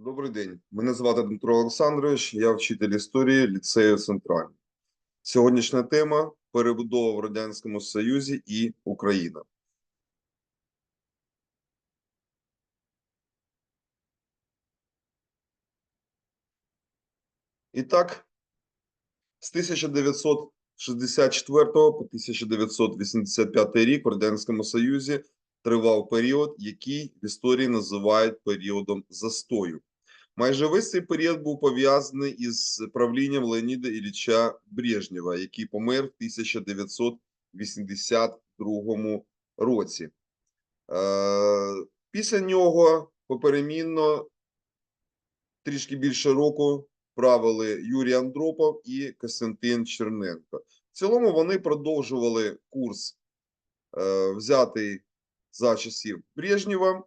Добрий день. Мене звати Дмитро Олександрович. Я вчитель історії ліцею Центральний. Сьогоднішня тема перебудова в Радянському Союзі і Україна. І так, з 1964 по 1985 рік в Радянському Союзі тривав період, який в історії називають періодом застою. Майже весь цей період був пов'язаний із правлінням Леоніда Ілліча Брежнєва, який помер в 1982 році. Е, Після нього поперемінно трішки більше року правили Юрій Андропов і Костянтин Черненко. В цілому вони продовжували курс, е, взятий за часів Брежнєва.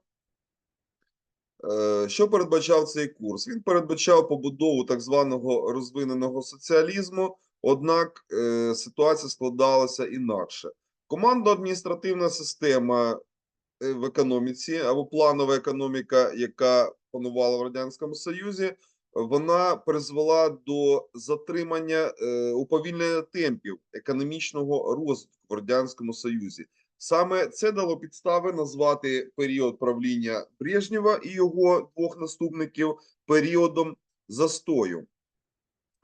Е, Що передбачав цей курс? Він передбачав побудову так званого розвиненого соціалізму, однак е, ситуація складалася інакше. Командно-адміністративна система е, в економіці або планова економіка, яка панувала в Радянському Союзі, вона призвела до затримання уповільнення темпів економічного розвитку в Радянському Союзі. Саме це дало підстави назвати період правління Брежнєва і його двох наступників періодом застою.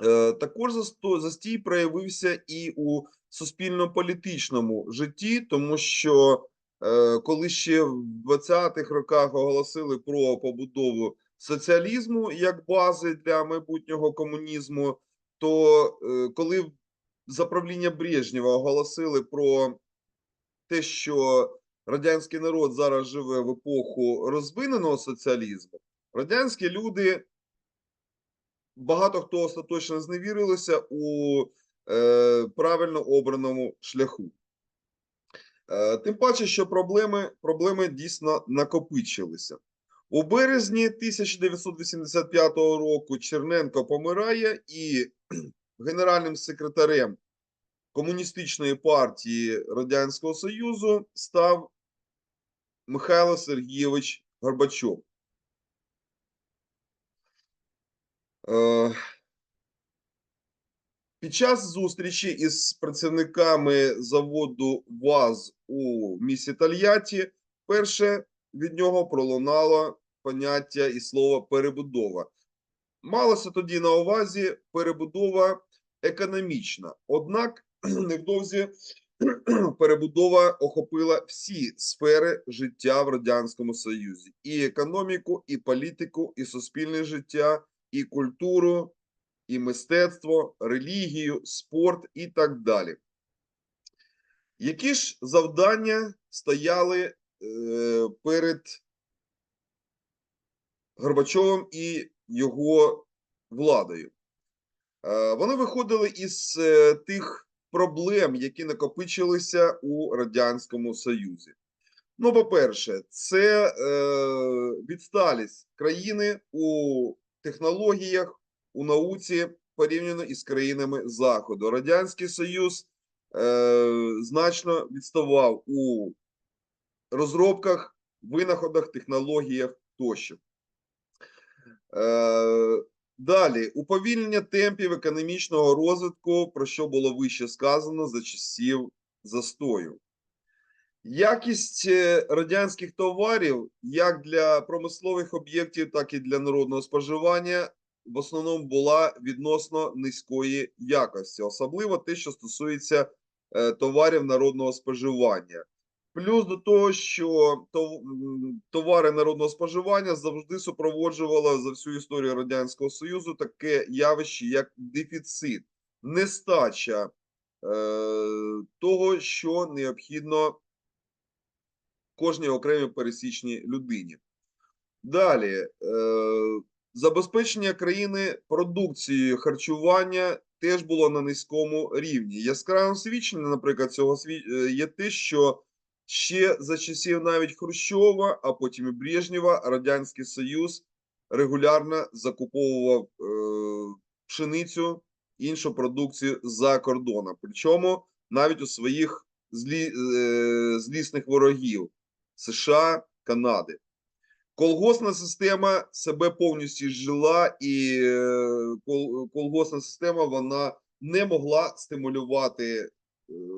Е, Також застій проявився і у суспільно-політичному житті, тому що е, коли ще в 20-х роках оголосили про побудову соціалізму як бази для майбутнього комунізму, то е, коли за правління Брежнєва оголосили про те, що радянський народ зараз живе в епоху розвиненого соціалізму, радянські люди багато хто остаточно зневірилися у е, правильно обраному шляху. Е, тим паче, що проблеми, проблеми дійсно накопичилися. У березні 1985 року Черненко помирає, і генеральним секретарем Комуністичної партії Радянського Союзу став Михайло Сергійович Горбачов. Е, Під час зустрічі із працівниками заводу ВАЗ у місті Тольятті перше від нього пролунало поняття і слово перебудова. Малося тоді на увазі перебудова економічна. Однак невдовзі перебудова охопила всі сфери життя в Радянському Союзі: і економіку, і політику, і суспільне життя, і культуру, і мистецтво, релігію, спорт і так далі. Які ж завдання стояли е, перед Горбачовим і його владою? Е, Вони виходили із е, тих проблем, які накопичилися у Радянському Союзі. Ну, по-перше, це е, відсталість країни у технологіях, у науці порівняно із країнами Заходу. Радянський Союз е, значно відставав у розробках, винаходах, технологіях тощо. Е, Далі уповільнення темпів економічного розвитку, про що було вище сказано за часів застою. Якість е, радянських товарів, як для промислових об'єктів, так і для народного споживання, в основному була відносно низької якості, особливо те, що стосується е, товарів народного споживання. Плюс до того, що товари народного споживання завжди супроводжувало за всю історію Радянського Союзу таке явище, як дефіцит, нестача е, того, що необхідно кожній окремій пересічній людині. Далі, е, забезпечення країни продукцією харчування теж було на низькому рівні. Яскравим свідченням, наприклад, цього е, є те, що ще за часів навіть Хрущова, а потім і Брежнєва, Радянський Союз регулярно закуповував е, пшеницю, іншу продукцію за кордоном. Причому навіть у своїх злі, е, злісних ворогів США, Канади. Колгосна система себе повністю жила, і е, колгосна система вона не могла стимулювати е,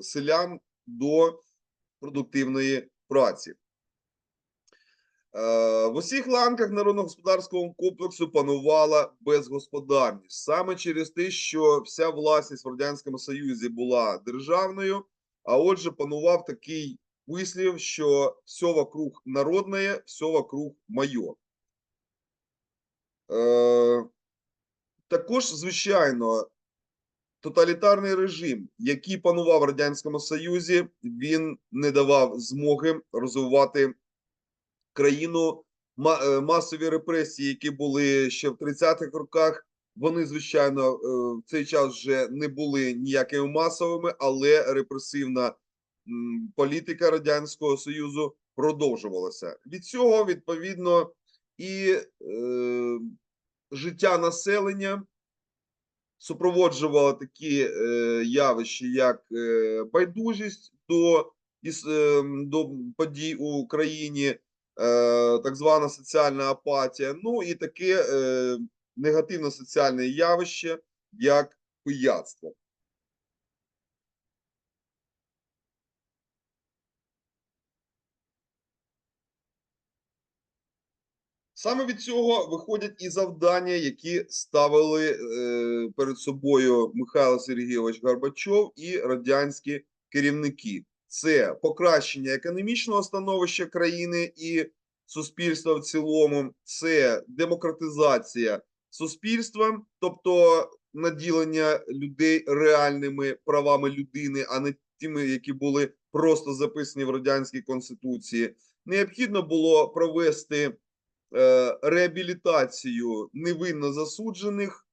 селян до продуктивної праці. Е, В усіх ланках народно-господарського комплексу панувала безгосподарність. Саме через те, що вся власність в Радянському Союзі була державною, а отже, панував такий вислів, що все вокруг народне, все вокруг моє. Е, також, звичайно, тоталітарний режим, який панував в Радянському Союзі, він не давав змоги розвивати країну. Е, Масові репресії, які були ще в 30-х роках, вони, звичайно, е, в цей час вже не були ніякими масовими, але репресивна політика Радянського Союзу продовжувалася. Від цього, відповідно, і е, життя населення супроводжувало такі е, явища, як е, байдужість до, іс, е, до подій у країні, е, так звана соціальна апатія, ну і таке е, негативне соціальне явище, як пияцтво. Саме від цього виходять і завдання, які ставили е, перед собою Михайло Сергійович Горбачов і радянські керівники. Це покращення економічного становища країни і суспільства в цілому, це демократизація суспільства, тобто наділення людей реальними правами людини, а не тими, які були просто записані в радянській конституції. Необхідно було провести реабілітацію невинно засуджених,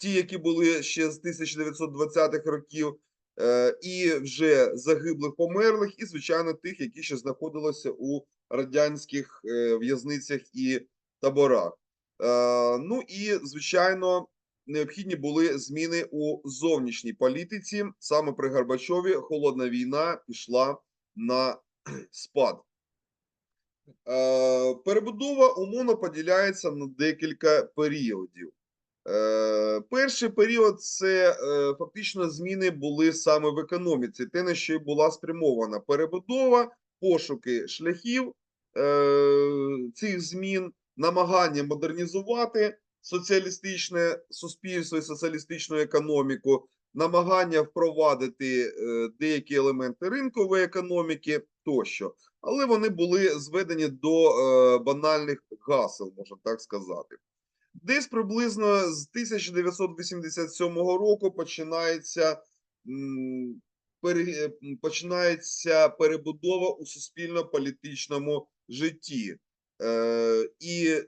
ті, які були ще з 1920-х років, е, і вже загиблих померлих, і, звичайно, тих, які ще знаходилися у радянських е, в'язницях і таборах. Е, Ну і, звичайно, необхідні були зміни у зовнішній політиці. Саме при Горбачові холодна війна пішла на спад. Е, Перебудова умовно поділяється на декілька періодів. Е, Перший період це е, фактично зміни були саме в економіці, те, на що була спрямована перебудова, пошуки шляхів цих змін, намагання модернізувати соціалістичне суспільство і соціалістичну економіку, намагання впровадити е, деякі елементи ринкової економіки тощо але вони були зведені до е, банальних гасел, можна так сказати. Десь приблизно з 1987 року починається, починається перебудова у суспільно-політичному житті е, і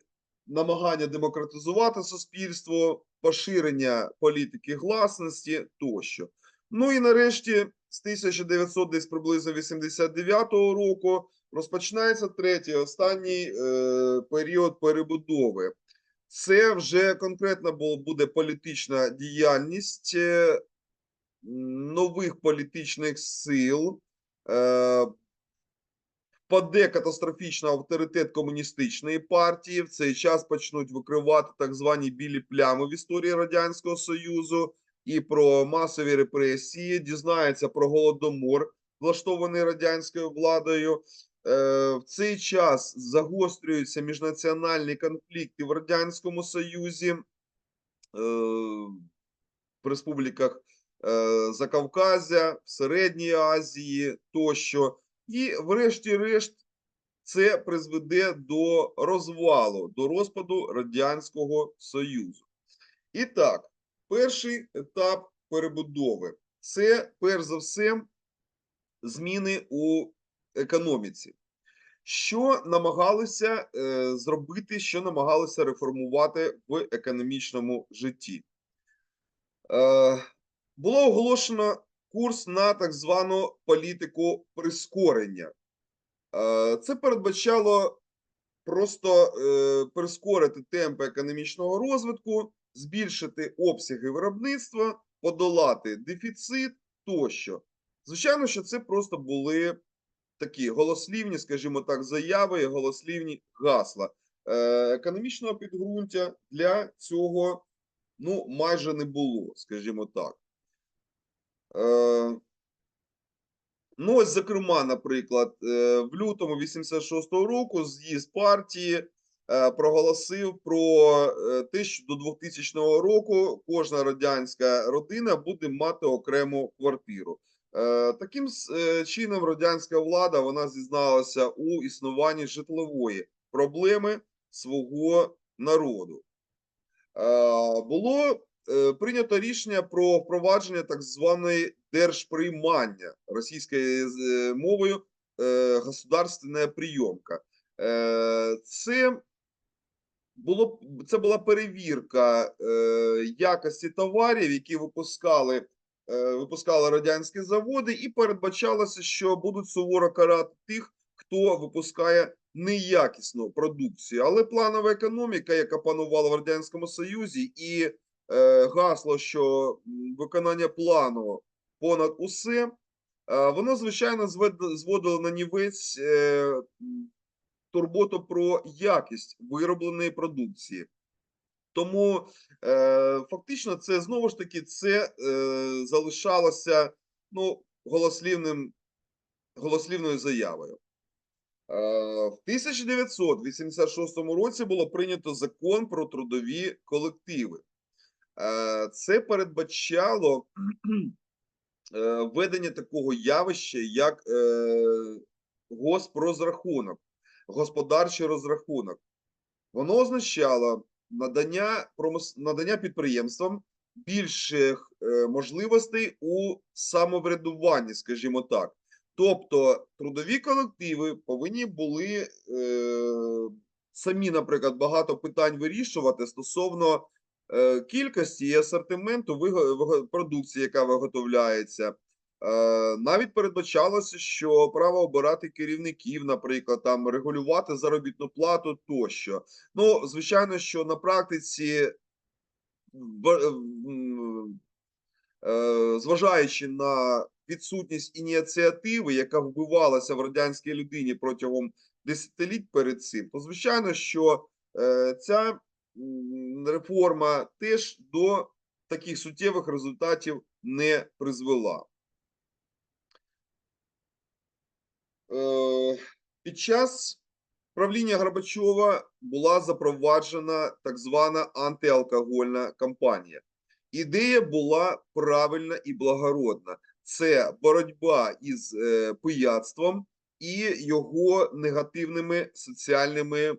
намагання демократизувати суспільство, поширення політики гласності тощо. Ну і нарешті з 1900 десь приблизно 89 року розпочинається третій, останній е, період перебудови. Це вже конкретно буде політична діяльність е, нових політичних сил. Е, Впаде катастрофічно авторитет комуністичної партії. В цей час почнуть викривати так звані білі плями в історії Радянського Союзу і про масові репресії, дізнається про голодомор, влаштований радянською владою. Е, В цей час загострюються міжнаціональні конфлікти в Радянському Союзі, е, в республіках е, Закавказя, в Середній Азії тощо. І, врешті-решт, це призведе до розвалу, до розпаду Радянського Союзу. І так, перший етап перебудови це перш за все зміни у економіці. Що намагалися е, зробити, що намагалися реформувати в економічному житті? Е, було оголошено курс на так звану політику прискорення. Е, це передбачало просто е, прискорити темпи економічного розвитку, збільшити обсяги виробництва, подолати дефіцит тощо. Звичайно, що це просто були такі голослівні, скажімо так, заяви і голослівні гасла. Е, економічного підґрунтя для цього ну, майже не було, скажімо так. Е, ну, ось, зокрема, наприклад, е, в лютому 86-го року з'їзд партії е, проголосив про те, що до 2000 року кожна радянська родина буде мати окрему квартиру. Таким чином радянська влада вона зізналася у існуванні житлової проблеми свого народу. Було прийнято рішення про впровадження так званої держприймання російською мовою е, государственна прийомка. Е, Це було це була перевірка е, якості товарів, які випускали, е, випускали радянські заводи, і передбачалося, що будуть суворо карати тих, хто випускає неякісну продукцію. Але планова економіка, яка панувала в радянському союзі, і е, гасло, що виконання плану понад усе, е, воно звичайно зводило на нівець е, турботу про якість виробленої продукції. Тому е, фактично це знову ж таки це е, залишалося ну, голослівним, голослівною заявою. Е, в 1986 році було прийнято закон про трудові колективи. Е, це передбачало е, введення такого явища, як е, госпрозрахунок, господарчий розрахунок. Воно означало надання, надання підприємствам більших можливостей у самоврядуванні, скажімо так. Тобто трудові колективи повинні були е, самі, наприклад, багато питань вирішувати стосовно кількості і асортименту продукції, яка виготовляється. Е, Навіть передбачалося, що право обирати керівників, наприклад, там регулювати заробітну плату тощо. Ну, звичайно, що на практиці, е, зважаючи на відсутність ініціативи, яка вбивалася в радянській людині протягом десятиліть перед цим, то звичайно, що е, ця реформа теж до таких суттєвих результатів не призвела. Е, Під час правління Горбачова була запроваджена так звана антиалкогольна кампанія. Ідея була правильна і благородна. Це боротьба із е, пияцтвом і його негативними соціальними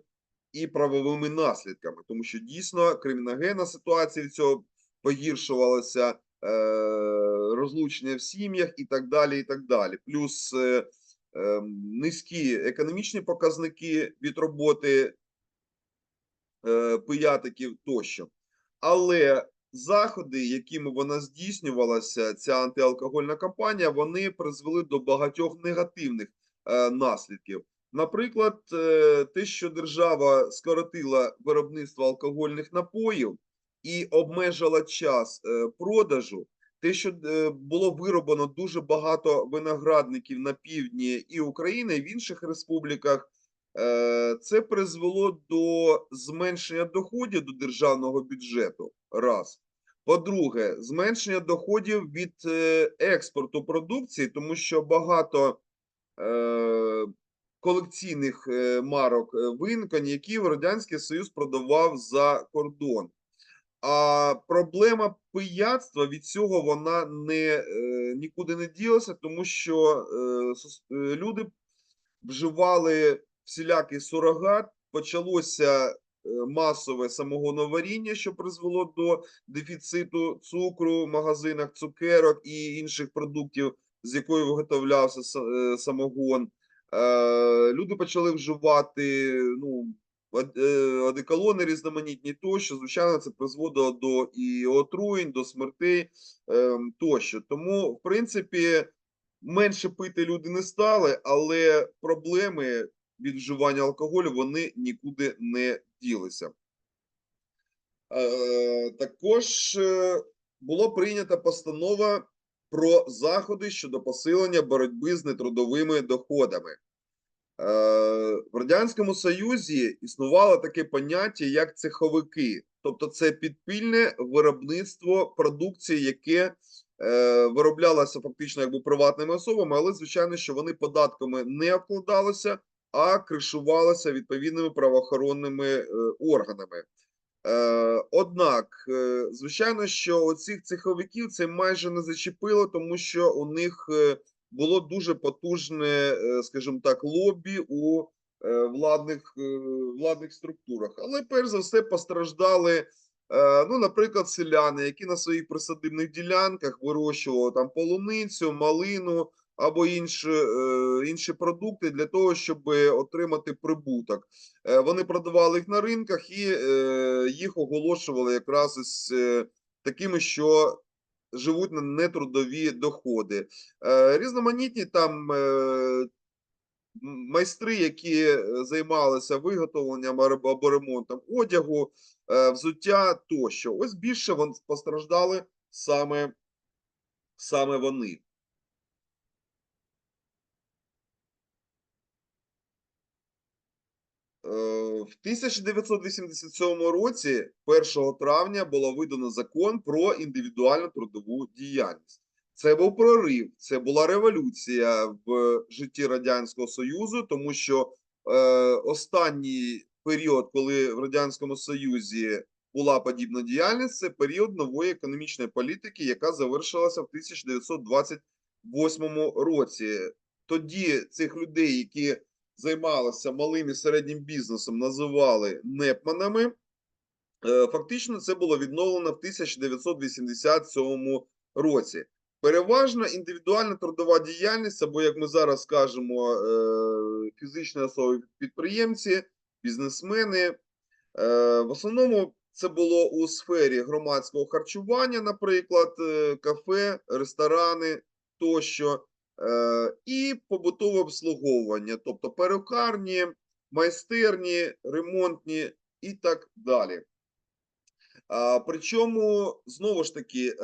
і правовими наслідками, тому що дійсно криміногенна ситуація від цього погіршувалася, е, розлучення в сім'ях і так далі. і так далі. Плюс е, е, низькі економічні показники від роботи пиятиків тощо. Але заходи, якими вона здійснювалася, ця антиалкогольна кампанія, вони призвели до багатьох негативних наслідків. Наприклад, е, те, що держава скоротила виробництво алкогольних напоїв і обмежила час е, продажу, те, що е, було вироблено дуже багато виноградників на півдні і України, і в інших республіках, це призвело до зменшення доходів до державного бюджету. Раз. По-друге, зменшення доходів від експорту продукції, тому що багато колекційних е, марок е, вин, коньяків Радянський Союз продавав за кордон. А проблема пияцтва від цього вона не, е, нікуди не ділася, тому що люди вживали всілякий сурогат, почалося масове самогоноваріння, що призвело до дефіциту цукру в магазинах, цукерок і інших продуктів, з якої виготовлявся са- самогон. Е, Люди почали вживати ну, е, одеколони різноманітні тощо. Звичайно, це призводило до і отруєнь, до смертей ем, тощо. Тому, в принципі, менше пити люди не стали, але проблеми від вживання алкоголю вони нікуди не ділися. Е, також було прийнята постанова про заходи щодо посилення боротьби з нетрудовими доходами. Е, В Радянському Союзі існувало таке поняття як цеховики, тобто це підпільне виробництво продукції, яке е, вироблялося фактично якби приватними особами, але звичайно, що вони податками не обкладалися, а кришувалися відповідними правоохоронними е, органами. Е, Однак, звичайно, що оцих цеховиків це майже не зачепило, тому що у них було дуже потужне, е, скажімо так, лобі у е, владних, е, владних структурах. Але перш за все постраждали, ну, наприклад, селяни, які на своїх присадибних ділянках вирощували там полуницю, малину або інші, інші продукти для того, щоб отримати прибуток. Вони продавали їх на ринках і їх оголошували якраз із такими, що живуть на нетрудові доходи. Е, Різноманітні там е, майстри, які е, займалися виготовленням або ремонтом одягу, взуття тощо. Ось більше постраждали саме, саме вони. В 1987 році, 1 травня, було видано закон про індивідуальну трудову діяльність. Це був прорив, це була революція в житті Радянського Союзу, тому що е, останній період, коли в Радянському Союзі була подібна діяльність, це період нової економічної політики, яка завершилася в 1928 році. Тоді цих людей, які займалися малим і середнім бізнесом, називали непманами. Е, Фактично, це було відновлено в 1987 році. Переважно індивідуальна трудова діяльність, або як ми зараз кажемо, е, фізичні особи підприємці, бізнесмени. Е, В основному це було у сфері громадського харчування, наприклад, кафе, ресторани тощо, і побутове обслуговування, тобто перукарні, майстерні, ремонтні і так далі. Причому, знову ж таки,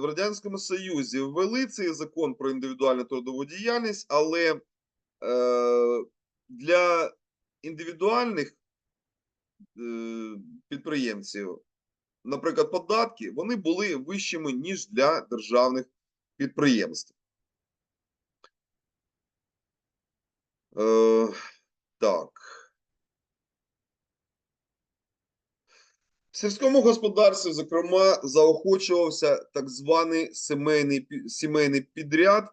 в Радянському Союзі ввели цей закон про індивідуальну трудову діяльність, але е, для індивідуальних е, підприємців, наприклад, податки, вони були вищими, ніж для державних підприємств. Е, так. В сільському господарстві, зокрема, заохочувався так званий сімейний, сімейний підряд.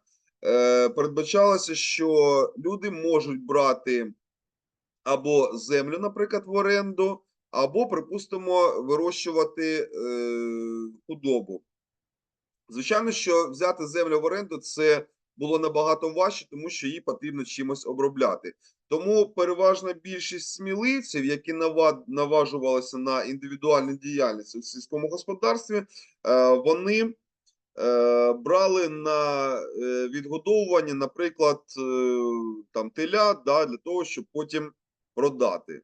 Е, передбачалося, що люди можуть брати або землю, наприклад, в оренду, або, припустимо, вирощувати е, худобу. Звичайно, що взяти землю в оренду це було набагато важче, тому що її потрібно чимось обробляти. Тому переважна більшість сміливців, які нава- наважувалися на індивідуальну діяльність у сільському господарстві, е, вони е, брали на е, відгодовування, наприклад, там теля, да, для того, щоб потім продати,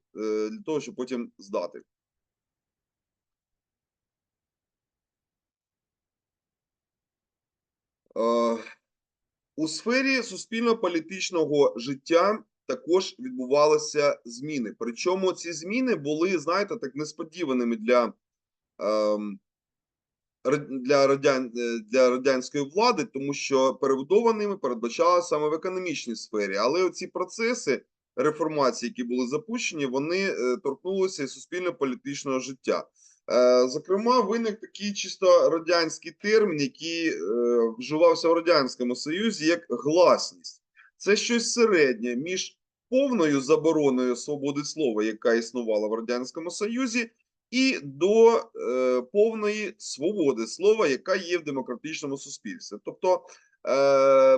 для того, щоб потім здати. У сфері суспільно-політичного життя також відбувалися зміни. Причому ці зміни були, знаєте, так несподіваними для, ем, для, радян, е, для радянської влади, тому що перебудованими передбачалося саме в економічній сфері. Але оці процеси реформації, які були запущені, вони е, торкнулися і суспільно-політичного життя. Е, Зокрема, виник такий чисто радянський термін, який е, вживався в Радянському Союзі як гласність. Це щось середнє між повною забороною свободи слова, яка існувала в Радянському Союзі, і до е, повної свободи слова, яка є в демократичному суспільстві. Тобто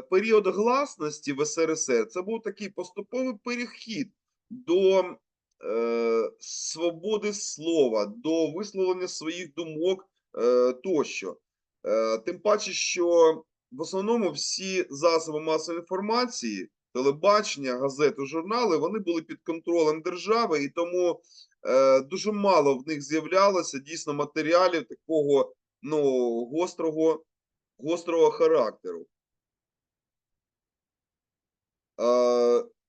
період гласності в СРСР це був такий поступовий перехід до свободи слова, до висловлення своїх думок е, тощо. Е, тим паче, що в основному всі засоби масової інформації, телебачення, газети, журнали, вони були під контролем держави, і тому е, дуже мало в них з'являлося дійсно матеріалів такого ну, гострого, гострого характеру.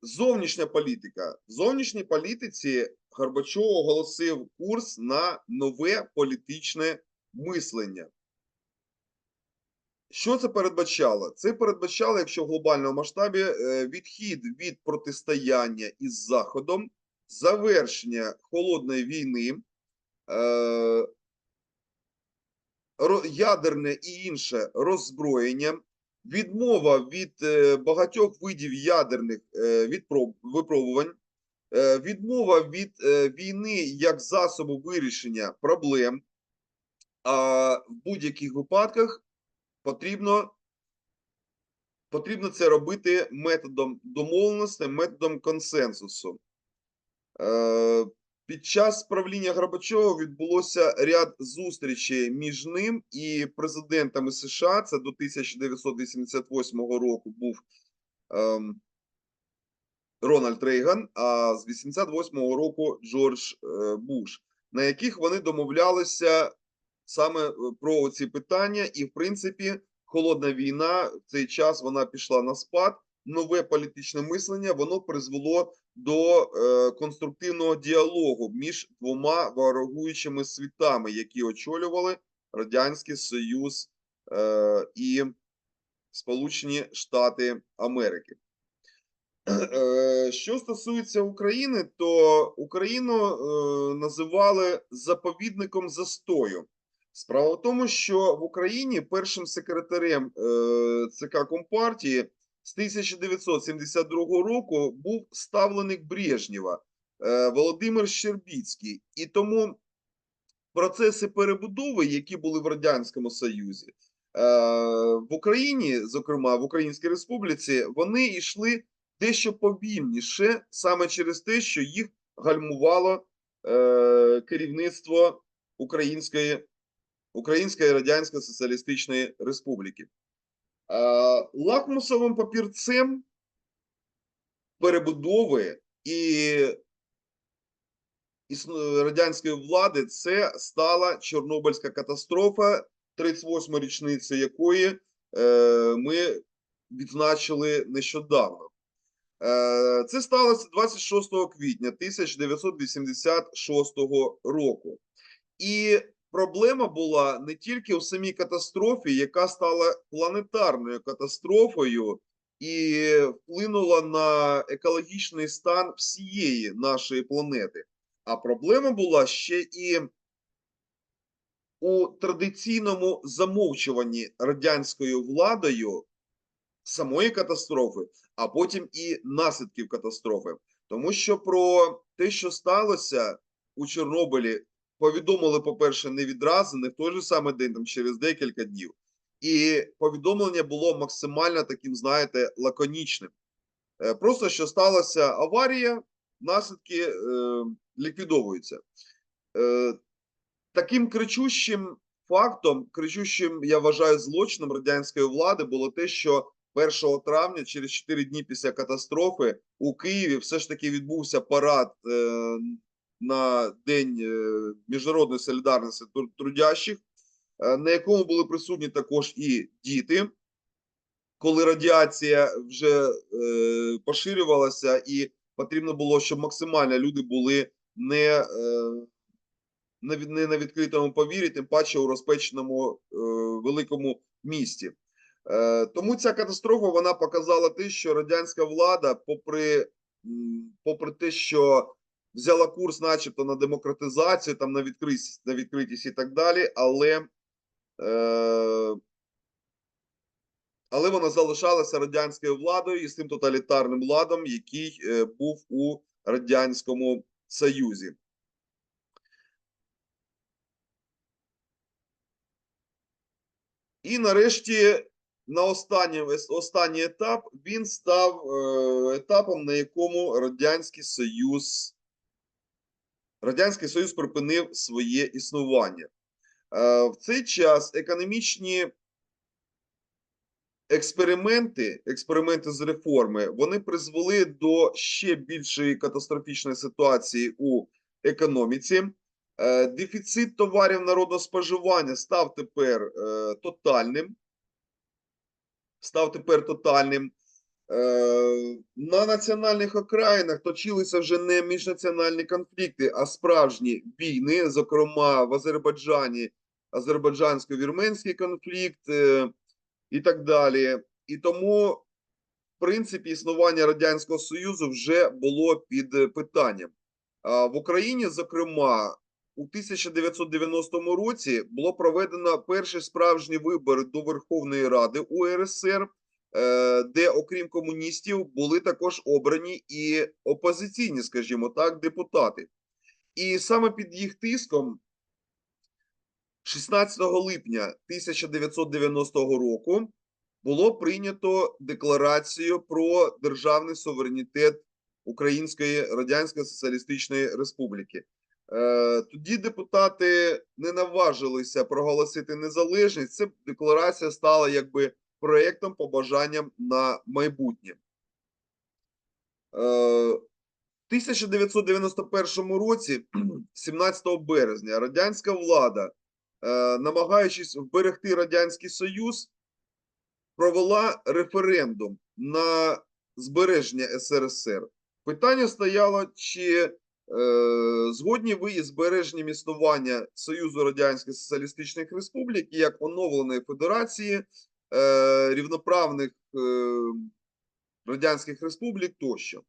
Зовнішня політика. В зовнішній політиці Горбачов оголосив курс на нове політичне мислення. Що це передбачало? Це передбачало, якщо в глобальному масштабі, е, відхід від протистояння із Заходом, завершення холодної війни, е, ядерне і інше роззброєння, відмова від е, багатьох видів ядерних е, випробувань, е, відмова від війни як засобу вирішення проблем, а в будь-яких випадках потрібно, потрібно це робити методом домовленості, методом консенсусу. Під час правління Горбачова відбулося ряд зустрічей між ним і президентами США. Це до 1988 року був ем, Рональд Рейган, а з 88-го року Джордж е, Буш, на яких вони домовлялися саме е, про ці питання, і в принципі, холодна війна в цей час вона пішла на спад. Нове політичне мислення воно призвело до е, конструктивного діалогу між двома ворогуючими світами, які очолювали Радянський Союз е, і Сполучені Штати Америки. Е, Що стосується України, то Україну називали заповідником застою. Справа в тому, що в Україні першим секретарем ЦК Компартії з 1972 року був ставленик Брежнєва е, Володимир Щербіцький. І тому процеси перебудови, які були в Радянському Союзі, е, в Україні, зокрема в Українській Республіці, вони йшли дещо повільніше, саме через те, що їх гальмувало е, керівництво Української, Української Радянської Соціалістичної Республіки. Е, лакмусовим папірцем перебудови і радянської влади це стала Чорнобильська катастрофа, 38 річницю якої е, ми відзначили нещодавно. Е, Це сталося 26 квітня 1986 року. І проблема була не тільки у самій катастрофі, яка стала планетарною катастрофою і вплинула на екологічний стан всієї нашої планети. А проблема була ще і у традиційному замовчуванні радянською владою самої катастрофи, а потім і наслідків катастрофи. Тому що про те, що сталося у Чорнобилі, повідомили, по-перше, не відразу, не в той же самий день, там через декілька днів. І повідомлення було максимально таким, знаєте, лаконічним. Е, Просто що сталася аварія, наслідки е, ліквідовуються. Е, таким кричущим фактом, кричущим, я вважаю, злочином радянської влади було те, що 1 травня, через 4 дні після катастрофи, у Києві все ж таки відбувся парад е, на День е, міжнародної солідарності трудящих, е, на якому були присутні також і діти. Коли радіація вже е, поширювалася, і потрібно було, щоб максимально люди були не, не на відкритому повірі, тим паче у розпеченому великому місті. Тому ця катастрофа вона показала те, що радянська влада, попри, попри те, що взяла курс, начебто, на демократизацію, там на відкритість, на відкритість і так далі, але, е, але вона залишалася радянською владою і з тим тоталітарним ладом, який е, був у Радянському Союзі. І нарешті на останній, останній етап він став е, етапом, на якому Радянський Союз, Радянський Союз припинив своє існування. Е, в цей час економічні експерименти, експерименти з реформи, вони призвели до ще більшої катастрофічної ситуації у економіці. Е, Дефіцит товарів народного споживання став тепер е, тотальним. став тепер тотальним. Е, На національних окраїнах точилися вже не міжнаціональні конфлікти, а справжні війни, зокрема в Азербайджані, азербайджансько-вірменський конфлікт е, і так далі. І тому, в принципі, існування Радянського Союзу вже було під питанням. А В Україні, зокрема, у 1990 році було проведено перші справжні вибори до Верховної Ради УРСР, де, окрім комуністів, були також обрані і опозиційні, скажімо так, депутати. І саме під їх тиском 16 липня 1990 року було прийнято декларацію про державний суверенітет Української Радянської Соціалістичної Республіки. Е, Тоді депутати не наважилися проголосити незалежність. Ця декларація стала якби проєктом побажанням на майбутнє. Е, 1991 році, 17 березня, радянська влада, е, намагаючись вберегти Радянський Союз, провела референдум на збереження СРСР. Питання стояло, чи е, згодні ви із збереженням існування Союзу Радянських Соціалістичних Республік як оновленої федерації е, рівноправних е, радянських республік тощо.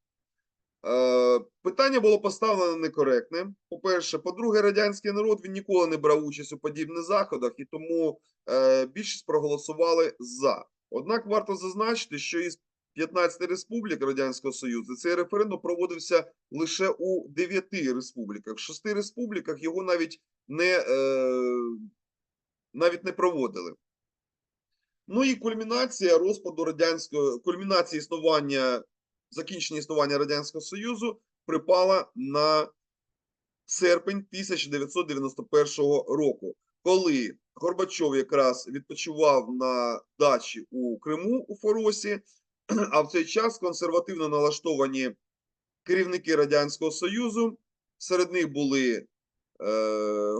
Е, Питання було поставлено некоректне. По-перше, по-друге, радянський народ він ніколи не брав участь у подібних заходах, і тому більшість проголосували за. Однак варто зазначити, що із 15 республік Радянського Союзу цей референдум проводився лише у 9 республіках. В 6 республіках його навіть не, навіть не проводили. Ну і кульмінація розпаду радянського кульмінація існування закінчення існування Радянського Союзу припала на серпень 1991 року, коли Горбачов якраз відпочивав на дачі у Криму у Форосі, а в цей час консервативно налаштовані керівники Радянського Союзу, серед них були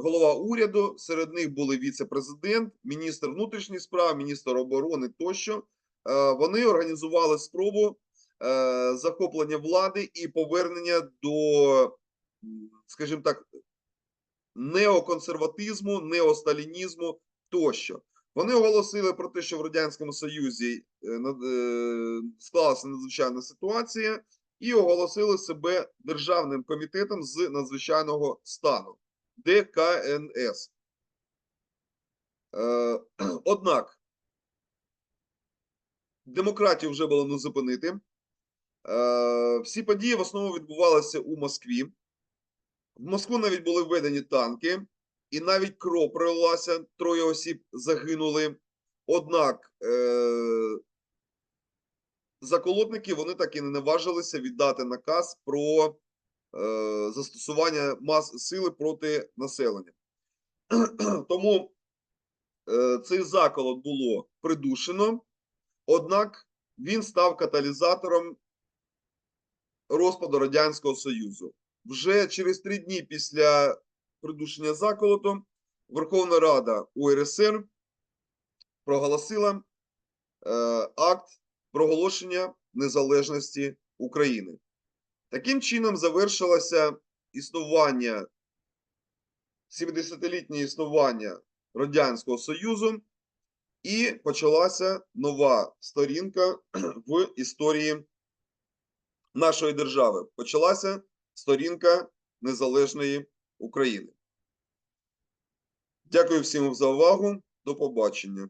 голова уряду, серед них були віце-президент, міністр внутрішніх справ, міністр оборони тощо. Е, вони організували спробу е, захоплення влади і повернення до, скажімо так, неоконсерватизму, неосталінізму тощо. Вони оголосили про те, що в Радянському Союзі е, е, склалася надзвичайна ситуація, і оголосили себе державним комітетом з надзвичайного стану ДКНС. Е, Однак демократію вже було не зупинити. Е, Всі події в основному відбувалися у Москві. В Москву навіть були введені танки, і навіть кров пролилася, троє осіб загинули. Однак е- заколотники вони так і не наважилися віддати наказ про застосування мас сили проти населення. Тому е- цей заколот було придушено, однак він став каталізатором розпаду Радянського Союзу. Вже через три дні після придушення заколотом Верховна Рада УРСР проголосила е, акт проголошення незалежності України. Таким чином завершилося існування 70-літнє існування Радянського Союзу, і почалася нова сторінка в історії нашої держави. Почалася сторінка незалежної України. Дякую всім за увагу. До побачення.